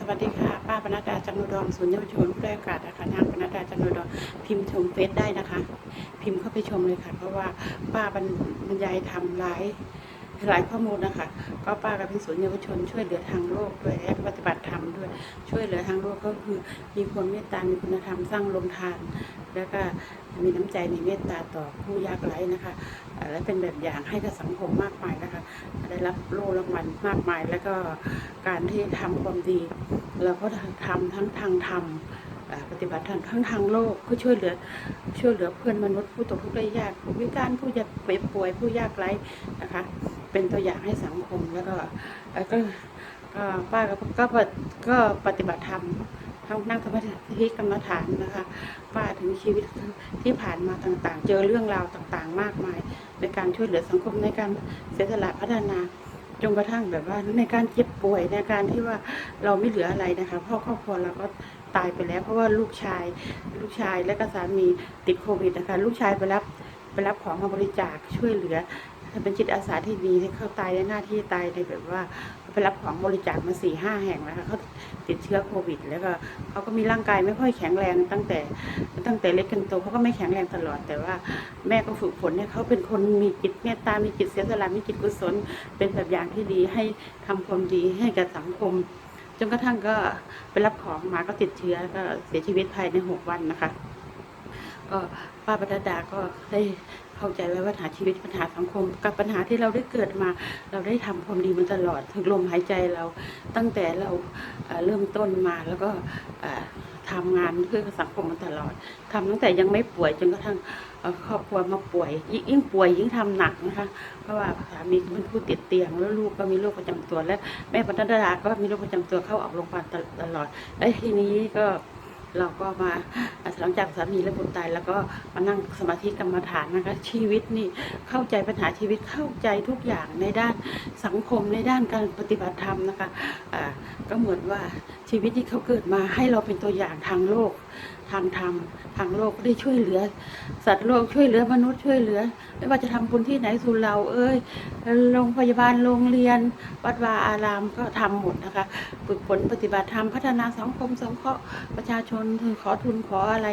สวัสดีค่ะ ป้าปนัดดาจันโนดรศูนย์เยาวชนผู้ได้โอกาสนะคะนางปนัดดาจันโนดรพิมพ์ชมเฟซได้นะคะ พิมพ์เข้าไปชมเลยค่ะ เพราะว่าป้าบรรยายทำหลายหลายข้อมูลนะคะ ก็ป้าก็เป็นศูนย์เยาวชนช่วยเหลือทางโลกด้วยและปฏิบัติธรรมด้วย ช่วยเหลือทางโลกก็คือมีความเมตตา มีคุณธรรมสร้างลงทาน แล้วก็มีน้ำใจมีเมตตาต่อผู้ยากไร้นะคะ และเป็นแบบอย่างให้กับสังคมมากมายนะคะ ได้รับโล่รางวัลมากมาย แล้วก็การที่ทำความดี เราก็ทำทั้งทางธรรมปฏิบัติธรรมทั้งทางโลกก็ช่วยเหลือช่วยเหลือเพื่อนมนุษย์ผู้ตกทุกข์ได้ยากผู้พิการผู้ยากป่วยผู้ยากไร้นะคะ เป็นตัวอย่างให้สังคมแล้วก็ก็ก็ป้าก็ก็ปฏิก็ปฏิบัติธรรมทั้งนั่งสมาธิกรรมฐานนะคะป้าถึงชีวิตที่ผ่านมาต่างๆ เจอเรื่องราวต่างๆ มากมาย ในการช่วยเหลือสังคมในการเสียสละพัฒนา จนกระทั่งแบบว่าในการเจ็บป่วยในการที่ว่าเราไม่เหลืออะไรนะคะพ่อครอบครัวเราก็ตายไปแล้ว เพราะว่าลูกชายลูกชายและก็สามีติดโควิดนะคะลูกชายไปรับไปรับของมาบริจาคช่วยเหลือเป็นจิตอาสาที่ดีที่เขาตายในหน้าที่ตายในแบบว่า ไปรับของบริจาคมาสี่ห้าแห่งแล้วค่ะเขาติดเชื้อโควิด แล้วก็เขาก็มีร่างกายไม่ค่อยแข็งแรงตั้งแต่ตั้งแต่เล็กจนโตเขาก็ไม่แข็งแรงตลอด แต่ว่าแม่ก็ฝึกฝนเนี่ยเขาเป็นคนมีจิตเมตตา มีจิตเสียสละมีจิตกุศล เป็นแบบอย่างที่ดีให้ทำความดีให้กับสังคมจนกระทั่งก็ไปรับของมาก็ติดเชื้อก็เสียชีวิตภายในหกวันนะคะ ก็ป้าปนัดดาก็ได้ เข้าใจว่าปัญหาชีวิตปัญหาสังคม กับปัญหาที่เราได้เกิดมา เราได้ทำความดีมาตลอดถึงลมหายใจเราตั้งแต่เราเริ่มต้นมาแล้วก็เอ่อทำงานเพื่อสังคมมาตลอดทำตั้งแต่ยังไม่ป่วยจนกระทั่งครอบครัวมาป่วย ยิ่งป่วยยิ่งทำหนักนะคะ เพราะว่าสามีเป็นผู้ติดเตียงแล้วลูกก็มีโรคประจำตัว และแม่ปนัดดาก็มีโรคประจำตัวเข้าออกโรงพยาบาลตลอดและทีนี้ก็ เราก็มาหลังจากสามีและบุตรตายแล้วก็มานั่งสมาธิกรรมฐานนะคะ ชีวิตนี่เข้าใจปัญหาชีวิตเข้าใจทุกอย่างในด้านสังคมในด้านการปฏิบัติธรรมนะคะะก็เหมือนว่าชีวิตที่เขาเกิดมาให้เราเป็นตัวอย่างทางโลก ทางธรรมทางโลกได้ช่วยเหลือ สัตว์โลกช่วยเหลือมนุษย์ช่วยเหลือ ไม่ว่าจะทำบุญที่ไหนสู่เราเอ้ยโรงพยาบาลโรงเรียน วัดวาอารามก็ทำหมดนะคะฝึกฝนปฏิบัติธรรมพัฒนาสังคมสงเคราะห์ประชาชนขอทุนขออะไร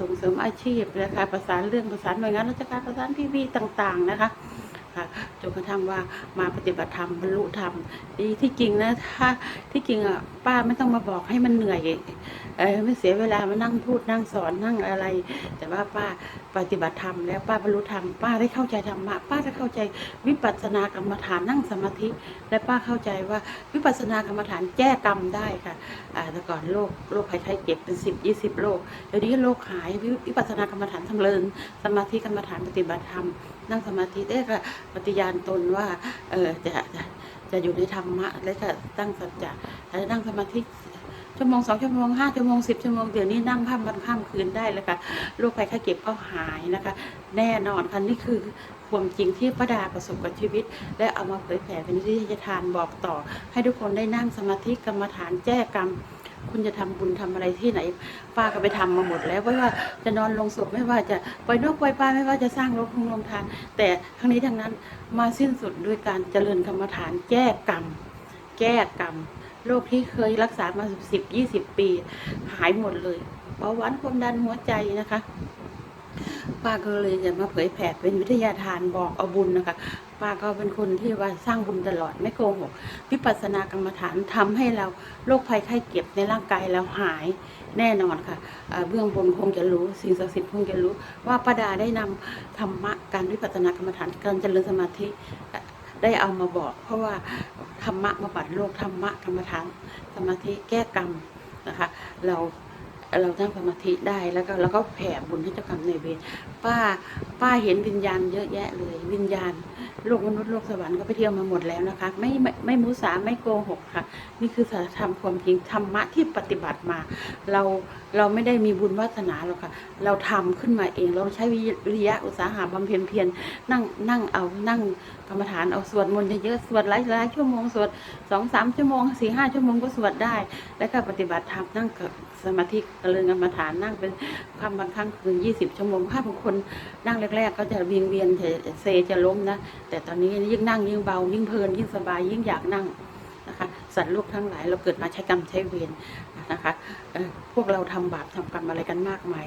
ส่งเสริมอาชีพนะคะประสานเรื่องประสานหน่วยงานราชการประสานพีวีต่าง ๆ นะคะ ค่ะจนกระทั่งว่ามาปฏิบัติธรรมบรรลุธรรมที่ที่จริงนะถ้าที่จริงอะป้าไม่ต้องมาบอกให้มันเหนื่อยเออไม่เสียเวลามานั่งพูดนั่งสอนนั่งอะไร แต่ว่าป้าปฏิบัติธรรมแล้วป้าบรรลุธรรมป้าได้เข้าใจธรรมะป้าได้เข้าใจวิปัสสนากรรมฐานนั่งสมาธิ และป้าเข้าใจว่าวิปัสสนากรรมฐานแก้กรรมได้ค่ะอ่าแต่ก่อนโรคโรคภัยไข้เจ็บเป็นสิบยี่สิบโรคเดี๋ยวนี้โรคหายวิวิปัสสนากรรมฐานทำเริญสมาธิกรรมฐานปฏิบัติธรรม นั่งสมาธิได้ก็ปฏิญาณตนว่าเออจะจะจะอยู่ในธรรมะ และก็ตั้งสัจจะและนั่งสมาธิชั่วโมงสองชั่วโมงห้าชั่วโมงสิบชั่วโมงเดี๋ยวนี้นั่งข้ามวันข้ามคืนได้แล้วค่ะโรคภัยไข้เจ็บก็หายนะคะ แน่นอนค่ะนี่คือความจริงที่ป้าดาประสบกับชีวิต และเอามาเผยแผ่เป็นวิทยาทานบอกต่อ ให้ทุกคนได้นั่งสมาธิกรรมฐานแก้กรรม คุณจะทำบุญทำอะไรที่ไหน ป้าก็ไปทำมาหมดแล้วไม่ว่าจะนอนลงศพไม่ว่าจะปล่อยนกปล่อยปลาไม่ว่าจะสร้างรงคงลงทาน แต่ทั้งนี้ทั้งนั้นมาสิ้นสุดด้วยการเจริญกรรมฐานแก้กรรม แก้กรรมโรคที่เคยรักษามาสิบยี่สิบปี หายหมดเลยเบาหวานความดันหัวใจนะคะ ป้าก็เลยจะมาเผยแผ่เป็นวิทยาทานบอกเอาบุญนะคะ ป้าก็เป็นคนที่ว่าสร้างบุญตลอดไม่โกหกวิปัสสนากรรมฐานทำให้เราโรคภัยไข้เจ็บในร่างกายเราหายแน่นอนค่ะเบื้องบนคงจะรู้สิ่งศักดิ์สิทธิ์คงจะรู้ ว่าป้าดาได้นำธรรมะการวิปัสสนากรรมฐานการเจริญสมาธิได้เอามาบอก เพราะว่าธรรมะมาบัดโลกธรรมะกรรมฐานสมาธิแก้กรรมนะคะ เรา เรานั่งสมาธิได้แล้วก็แล้วก็แผ่บุญให้เจ้ากรรมนเวรป้าป้าเห็นวิญญาณเยอะแยะเลย วิญญาณโลกมนุษย์โลกสวรรค์ก็ไปเที่ยวมาหมดแล้วนะคะ ไม่ไม่ไม่มุสาไม่โกหกค่ะ นี่คือสัจธรรมความจริงธรรมะที่ปฏิบัติมา เราเราไม่ได้มีบุญวาสนาหรอกค่ะ เราทำขึ้นมาเอง เราใช้วิริยะอุตสาหะบำเพ็ญเพียรนั่งนั่งเอานั่งกรรมฐานเอาสวดมนต์เยอะๆสวดหลายหลายชั่วโมงสวดสองสามชั่วโมงสี่ห้าชั่วโมงก็สวดได้ แล้วก็ปฏิบัติธรรมนั่งกับสมาธิเจริญกรรมฐานนั่งเป็นคำบางครั้งคืนยี่สิบชั่วโมงถ้าบางคนนั่งแรกๆ ก็จะเวียงเวียนเซจะล้มนะ แต่ตอนนี้ยิ่งนั่งยิ่งเบา ยิ่งเพลินยิ่งสบายยิ่งอยากนั่งนะคะสัตว์โลกทั้งหลายเราเกิดมาใช้กรรมใช้เวรนะคะพวกเราทำบาปทำกรรมอะไรกันมากมาย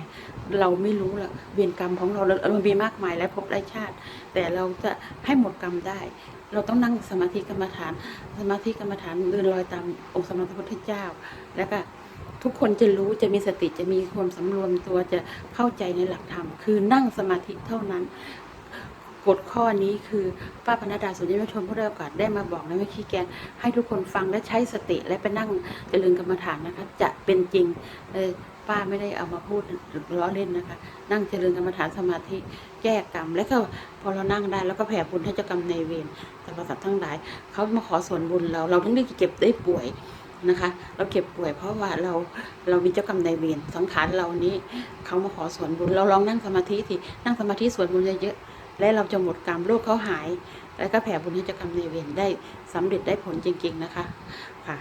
เราไม่รู้ละเวรกรรมของเราเรามีมากมายและพบได้ชาติ แต่เราจะให้หมดกรรมได้ เราต้องนั่งสมาธิกรรมฐาน สมาธิกรรมฐานเดินรอยตามองค์สมมาสัมพุทธเจ้า แล้วก็ ทุกคนจะรู้จะมีสติจะมีความสำรวมตัวจะเข้าใจในหลักธรรม คือนั่งสมาธิเท่านั้นกฎข้อนี้คือป้าปนดาสุญญชนผู้ได้โอกาสได้มาบอกในวิธีแกน ให้ทุกคนฟังและใช้สติและไปนั่งเจริญกรรมฐานนะคะ จะเป็นจริงป้าไม่ได้เอามาพูดล้อเล่นนะคะ นั่งเจริญกรรมฐานสมาธิแก้กรรม แล้วก็พอเรานั่งได้แล้วก็แผ่บุญให้เจ้ากรรมในเวรสรรพสัตว์ทั้งหลายเขามาขอส่วนบุญเราเราถึงได้เก็บได้ป่วย นะคะ เราเก็บป่วยเพราะว่าเราเรามีเจ้ากรรมนายเวรสังขารเรานี้เขามาขอส่วนบุญเราลองนั่งสมาธิสินั่งสมาธิส่วนบุญเยอะๆและเราจะหมดกรรมโรคเขาหาย แล้วก็แผ่บุญให้เจ้ากรรมนายเวรได้สำเร็จได้ผลจริง ๆนะคะค่ะ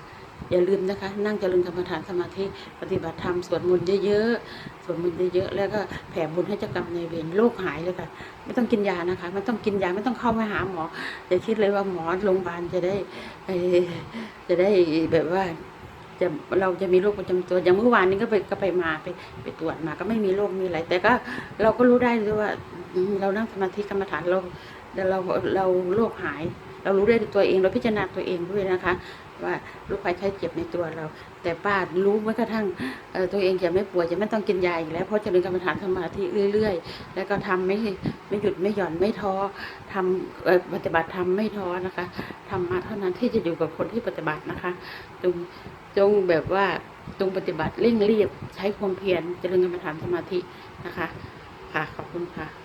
อย่าลืมนะคะ นั่งเจริญกรรมฐานสมาธิปฏิบัติธรรมสวดมนต์เยอะๆสวดมนต์เยอะๆแล้วก็แผ่บุญให้เจ้ากรรมในเวรโรคหายเลยค่ะ ไม่ต้องกินยานะคะ ไม่ต้องกินยาไม่ต้องเข้าไปหาหมออย่าคิดเลยว่าหมอโรงพยาบาลจะได้จะได้แบบว่าจะเราจะมีโรคประจำตัวอย่างเมื่อวานนี้ก็ไปก็ไปมาไปไปตรวจมาก็ไม่มีโรคมีอะไร แต่ก็เราก็รู้ได้เลยว่าเรานั่งสมาธิกรรมฐานเราเราเราโรคหาย เรารู้ได้วยตัวเองเราพิจารณาตัวเองด้วยนะคะ ว่าโรคภัยไข้เจ็บในตัวเรา แต่ป้ารู้แม้กระทั่งตัวเองจะไม่ป่วยจะไม่ต้องกินยาอีกแล้วเพราะจะเจริญกรรมฐานสมาธิเรื่อย ๆ แล้วก็ทำไม่ไม่หยุดไม่หย่อนไม่ท้อทำปฏิบัติทำไม่ท้อนะคะทำมาเท่านั้นที่จะอยู่กับคนที่ปฏิบัตินะคะจงจงแบบว่าจงปฏิบัติเร่งรีบใช้ความเพียรเจริญกรรมฐานสมาธินะคะ ค่ะขอบคุณค่ะ